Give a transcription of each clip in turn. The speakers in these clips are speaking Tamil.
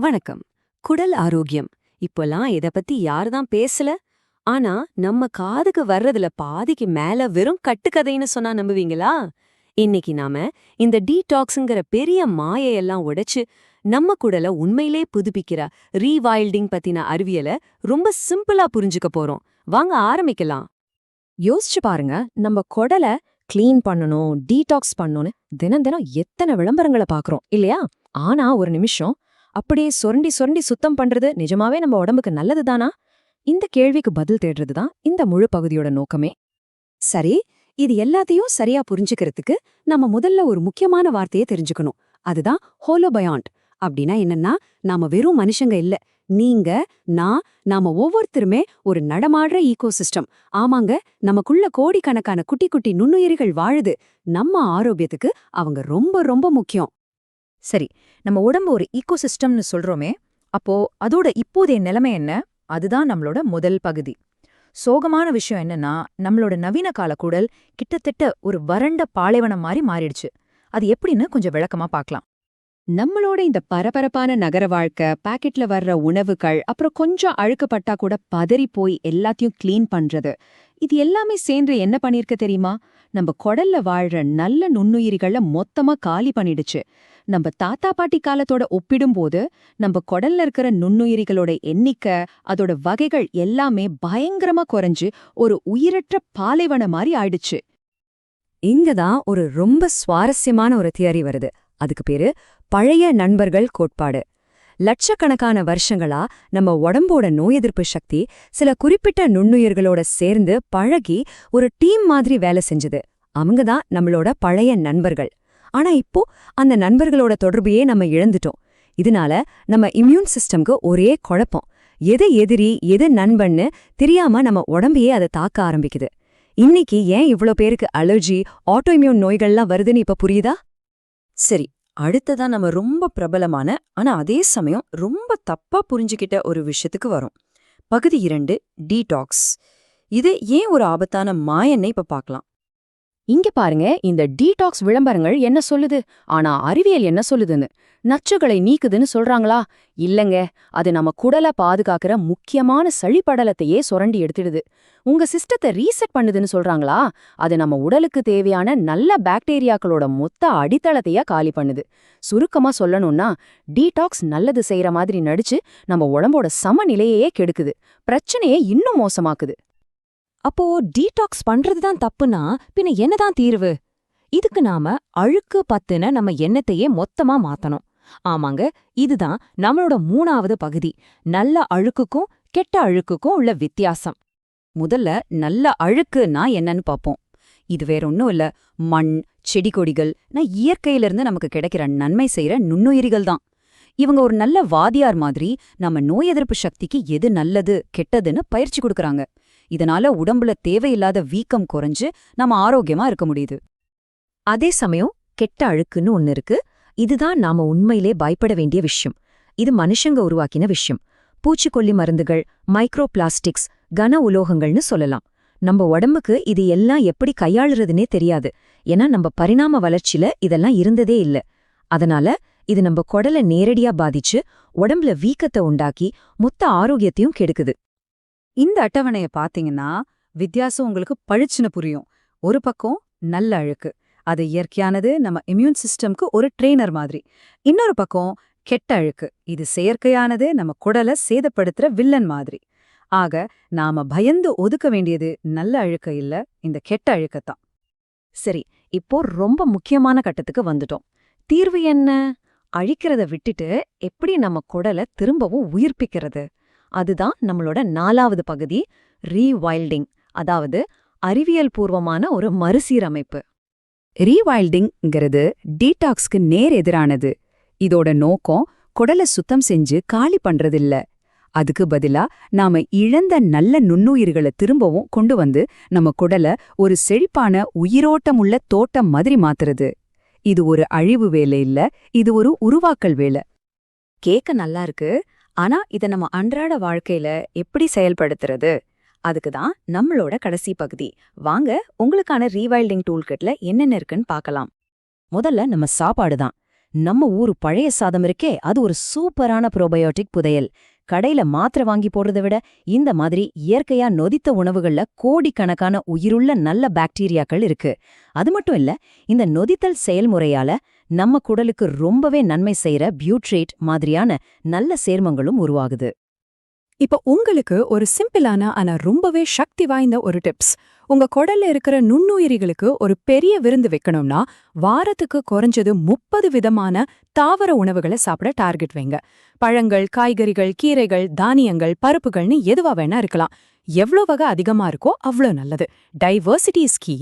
வணக்கம். குடல் ஆரோக்கியம். இப்போலாம் இத பத்தி யாருதான் பேசல? ஆனா நம்ம காதுக்கு வர்றதுல பாதிக்கு மேல வெறும் கட்டுக்கதைன்னு சொன்னா நம்புவீங்களா? இன்னைக்கு நாம இந்த டீடாக்ஸுங்கிற பெரிய மாயையெல்லாம் உடைச்சு நம்ம குடலை உண்மையிலே புதுப்பிக்கிற ரீவைல்டிங் பத்தின அறிவியலை ரொம்ப சிம்பிளா புரிஞ்சுக்க போறோம். வாங்க ஆரம்பிக்கலாம். யோசிச்சு பாருங்க நம்ம குடலை கிளீன் பண்ணணும் டீடாக்ஸ் பண்ணணும்னு தினம் தினம் எத்தனை விளம்பரங்களை பாக்குறோம் இல்லையா? ஆனா ஒரு நிமிஷம் அப்படியே சொரண்டி சுரண்டி சுத்தம் பண்றது நிஜமாவே நம்ம உடம்புக்கு நல்லதுதானா? இந்த கேள்விக்கு பதில் தேடுறது தான் இந்த முழு பகுதியோட நோக்கமே. சரி இது எல்லாத்தையும் சரியா புரிஞ்சுக்கிறதுக்கு நம்ம முதல்ல ஒரு முக்கியமான வார்த்தையை தெரிஞ்சுக்கணும். அதுதான் ஹோலோபயாண்ட். அப்படின்னா என்னன்னா நாம வெறும் மனுஷங்க இல்ல. நீங்க நான் நாம ஒவ்வொருத்தருமே ஒரு நடமாடுற ஈகோசிஸ்டம். ஆமாங்க நமக்குள்ள கோடிக்கணக்கான குட்டி குட்டி நுண்ணுயிரிகள் வாழுது. நம்ம ஆரோக்கியத்துக்கு அவங்க ரொம்ப ரொம்ப முக்கியம். சரி நம்ம உடம்பு ஒரு ஈகோசிஸ்டம்னு சொல்றோமே அப்போ அதோட இப்போதைய நிலைமை என்ன? அதுதான் நம்மளோட முதல் பகுதி. சோகமான விஷயம் என்னன்னா நம்மளோட நவீன கால குடல் கிட்டத்தட்ட ஒரு வறண்ட பாலைவனம் மாதிரி மாறிடுச்சு. அது எப்படின்னு கொஞ்சம் விளக்கமா பார்க்கலாம். நம்மளோட இந்த பரபரப்பான நகர வாழ்க்கை பாக்கெட்ல வர்ற உணவுகள் அப்புறம் கொஞ்சம் அழுக்குப்பட்டா கூட பதறி போய் எல்லாத்தையும் கிளீன் பண்றது. இது எல்லாமே சேர்ந்து என்ன பண்ணிருக்க தெரியுமா? நம்ம குடல்ல வாழ்ற நல்ல நுண்ணுயிரிகளை மொத்தமா காலி பண்ணிடுச்சு. நம்ம தாத்தா பாட்டி காலத்தோட ஒப்பிடும்போது நம்ம குடல்ல இருக்கிற நுண்ணுயிரிகளோட எண்ணிக்கை அதோட வகைகள் எல்லாமே பயங்கரமா குறைஞ்சு ஒரு உயிரற்ற பாலைவன மாதிரி ஆயிடுச்சு. இங்கதான் ஒரு ரொம்ப சுவாரஸ்யமான ஒரு தியரி வருது. அதுக்கு பேரு பழைய நண்பர்கள் கோட்பாடு. லட்சக்கணக்கான வருஷங்களா நம்ம உடம்போட நோய் எதிர்ப்பு சக்தி சில குறிப்பிட்ட நுண்ணுயிர்களோட சேர்ந்து பழகி ஒரு டீம் மாதிரி வேலை செஞ்சது. அவங்க தான் நம்மளோட பழைய நண்பர்கள். ஆனா இப்போ அந்த நண்பர்களோட தொடர்பையே நம்ம இழந்துட்டோம். இதனால நம்ம இம்யூன் சிஸ்டம்க்கு ஒரே குழப்பம். எது எதிரி எது நண்பன்னு தெரியாம நம்ம உடம்பையே அதை தாக்க ஆரம்பிக்குது. இன்னைக்கு ஏன் இவ்ளோ பேருக்கு அலர்ஜி ஆட்டோ இம்யூன் நோய்கள்லாம் வருதுன்னு இப்ப புரியுதா? சரி அடுத்ததா நம்ம ரொம்ப பிரபலமான ஆனா அதே சமயம் ரொம்ப தப்பா புரிஞ்சுக்கிட்ட ஒரு விஷயத்துக்கு வரும். பகுதி இரண்டு டீடாக்ஸ் இது ஏன் ஒரு ஆபத்தான மாயன்னு இப்ப பார்க்கலாம். இங்க பாருங்க இந்த டீடாக்ஸ் விளம்பரங்கள் என்ன சொல்லுது? ஆனா அறிவியல் என்ன சொல்லுதுன்னு? நச்சுகளை நீக்குதுன்னு சொல்றாங்களா? இல்லங்க அது நம்ம குடலை பாதுகாக்கிற முக்கியமான சளிப்படலத்தையே சுரண்டி எடுத்துடுது. உங்க சிஸ்டத்தை ரீசெட் பண்ணுதுன்னு சொல்றாங்களா? அது நம்ம உடலுக்கு தேவையான நல்ல பாக்டீரியாக்களோட மொத்த அடித்தளத்தையா காலி பண்ணுது. சுருக்கமா சொல்லணும்னா டீடாக்ஸ் நல்லது செய்யற மாதிரி நடிச்சு நம்ம உடம்போட சமநிலையே கெடுக்குது. பிரச்சனையே இன்னும் மோசமாக்குது. அப்போ டீடாக்ஸ் பண்றது தான் தப்புனா பின்ன என்னதான் தீர்வு? இதுக்கு நாம அழுக்கு பத்துன நம்ம எண்ணத்தையே மொத்தமா மாத்தணும். ஆமாங்க இதுதான் நம்மளோட மூணாவது பகுதி. நல்ல அழுக்குக்கும் கெட்ட அழுக்குக்கும் உள்ள வித்தியாசம். முதல்ல நல்ல அழுக்குன்னா என்னன்னு பாப்போம். இது வேற ஒன்றும் இல்ல. மண் செடி கொடிகள் நான் இயற்கையிலிருந்து நமக்கு கிடைக்கிற நன்மை செய்யற நுண்ணுயிரிகள் தான். இவங்க ஒரு நல்ல வாதியார் மாதிரி நம்ம நோய் எதிர்ப்பு சக்திக்கு எது நல்லது கெட்டதுன்னு பயிற்சி கொடுக்கறாங்க. இதனால உடம்புல தேவையில்லாத வீக்கம் குறைஞ்சு நம்ம ஆரோக்கியமா இருக்க முடியுது. அதே சமயம் கெட்ட அழுக்குன்னு ஒன்னு இருக்கு. இதுதான் நாம உண்மையிலே பயப்பட வேண்டிய விஷயம். இது மனுஷங்க உருவாக்கின விஷயம். பூச்சிக்கொல்லி மருந்துகள் மைக்ரோ பிளாஸ்டிக்ஸ் கன உலோகங்கள்னு சொல்லலாம். நம்ம உடம்புக்கு இது எல்லாம் எப்படி கையாளுறதுனே தெரியாது. ஏன்னா நம்ம பரிணாம வளர்ச்சியில இதெல்லாம் இருந்ததே இல்ல. அதனால இது நம்ம குடலை நேரடியா பாதிச்சு உடம்புல வீக்கத்தை உண்டாக்கி மொத்த ஆரோக்கியத்தையும் கெடுக்குது. இந்த அட்டவணைய பாத்தீங்கன்னா வித்தியாசம் உங்களுக்கு பழிச்சுன்னு புரியும். ஒரு பக்கம் நல்ல அழுக்கு அது இயற்கையானது நம்ம இம்யூன் சிஸ்டம்க்கு ஒரு ட்ரெய்னர் மாதிரி. இன்னொரு பக்கம் கெட்ட அழுக்கு இது செயற்கையானது நம்ம குடலை சேதப்படுத்துற வில்லன் மாதிரி. ஆக நாம பயந்து ஒதுக்க வேண்டியது நல்ல அழுக்க இல்ல இந்த கெட்ட அழுக்கத்தான் சரி இப்போ ரொம்ப முக்கியமான கட்டத்துக்கு வந்துட்டோம். தீர்வு என்ன? அழிக்கிறத விட்டுட்டு எப்படி நம்ம குடலை திரும்பவும் உயிர்ப்பிக்கிறது? அதுதான் நம்மளோட நாலாவது பகுதி ரீவைல்டிங் அதாவது அறிவியல் பூர்வமான ஒரு மறுசீரமைப்பு. ரீவைல்டிங்கிறது டீடாக்ஸ்க்கு நேர் எதிரானது. இதோட நோக்கம் குடலை சுத்தம் செஞ்சு காலி பண்றதில்ல. அதுக்கு பதிலா நாம இழந்த நல்ல நுண்ணுயிர்களை திரும்பவும் கொண்டு வந்து நம்ம குடலை ஒரு செழிப்பான உயிரோட்டமுள்ள தோட்டம் மாதிரி மாத்துறது. இது ஒரு அழிவு வேலை இல்ல இது ஒரு உருவாக்கல் வேலை. கேக்க நல்லா இருக்கு. ஆனா இத நம்ம அன்றாட வாழ்க்கையில எப்படி செயல்படுத்துறது? அதுக்கு தான் நம்மளோட கடைசி பகுதி. வாங்க உங்களுக்கான ரீவைல்டிங் டூல்கிட்ல என்னென்ன இருக்குன்னு பார்க்கலாம். முதல்ல நம்ம சாப்பாடு தான். நம்ம ஊரு பழைய சாதம் இருக்கே அது ஒரு சூப்பரான ப்ரோபயோட்டிக் புதையல். கடையில மாத்திரை வாங்கி போடுறதை விட இந்த மாதிரி இயற்கையா நொதித்த உணவுகள்ல கோடிக்கணக்கான உயிருள்ள நல்ல பாக்டீரியாக்கள் இருக்கு. அது மட்டும் இல்ல இந்த நொதித்தல் செயல்முறையால நம்ம குடலுக்கு ரொம்பவே நன்மை செய்யற பியூட்ரேட் மாதிரியான நல்ல சேர்மங்களும் உருவாகுது. இப்ப உங்களுக்கு ஒரு சிம்பிளான ஆனா ரொம்பவே சக்தி வாய்ந்த ஒரு டிப்ஸ் உங்க குடல்ல இருக்கிற நுண்ணுயிரிகளுக்கு ஒரு பெரிய விருந்து வைக்கணும்னா வாரத்துக்கு குறைஞ்சது முப்பது விதமான தாவர உணவுகளை சாப்பிட டார்கெட் வைங்க. பழங்கள் காய்கறிகள் கீரைகள் தானியங்கள் பருப்புகள்னு எதுவா வேணா இருக்கலாம். எவ்வளோ வகை அதிகமா இருக்கோ அவ்வளோ நல்லது. டைவர்சிட்டி இஸ் கீ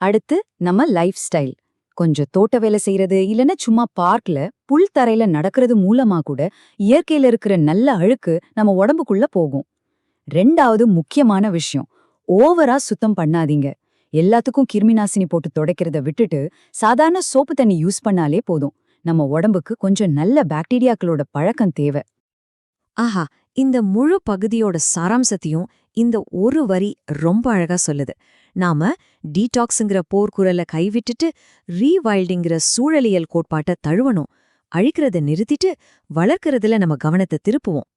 அடுத்து நம்ம லைஃப் ஸ்டைல் கொஞ்சம் தோட்ட வேலை செய்யறது இல்லைன்னா சும்மா பார்க்ல புல் தரையில நடக்கிறது மூலமா கூட இயற்கையில இருக்கிற நல்ல அழுக்கு நம்ம உடம்புக்குள்ள போகும். ரெண்டாவது முக்கியமான விஷயம் ஓவரா சுத்தம் பண்ணாதீங்க. எல்லாத்துக்கும் கிருமிநாசினி போட்டு துடைக்கிறத விட்டுட்டு சாதாரண சோப்பு தண்ணி யூஸ் பண்ணாலே போதும். நம்ம உடம்புக்கு கொஞ்சம் நல்ல பாக்டீரியாக்களோட பழக்கம் தேவை. ஆஹா இந்த முழு பகுதியோட சாராம்சத்தையும் இந்த ஒரு வரி ரொம்ப அழகா சொல்லுது. நாம டீடாக்ஸுங்கிற போர்க்குரலை கைவிட்டுட்டு ரீவைல்டிங்கிற சூழலியல் கோட்பாட்டை தழுவணும். அழிக்கிறத நிறுத்திட்டு வளர்க்கறதுல நம்ம கவனத்தை திருப்புவோம்.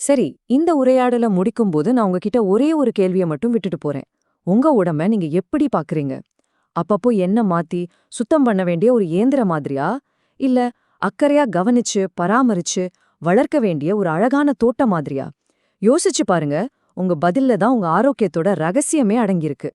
சரி இந்த உரையாடல முடிக்கும்போது நான் உங்ககிட்ட ஒரே ஒரு கேள்வியை மட்டும் விட்டுட்டு போறேன். உங்க உடம்ப நீங்க எப்படி பாக்குறீங்க? அப்பப்போ என்ன மாத்தி சுத்தம் பண்ண வேண்டிய ஒரு இயந்திர மாதிரியா? இல்ல அக்கறையா கவனிச்சு பராமரிச்சு வளர்க்க வேண்டிய ஒரு அழகான தோட்டம் மாதிரியா? யோசிச்சு பாருங்க உங்க பதில்ல தான் உங்க ஆரோக்கியத்தோட ரகசியமே அடங்கியிருக்கு.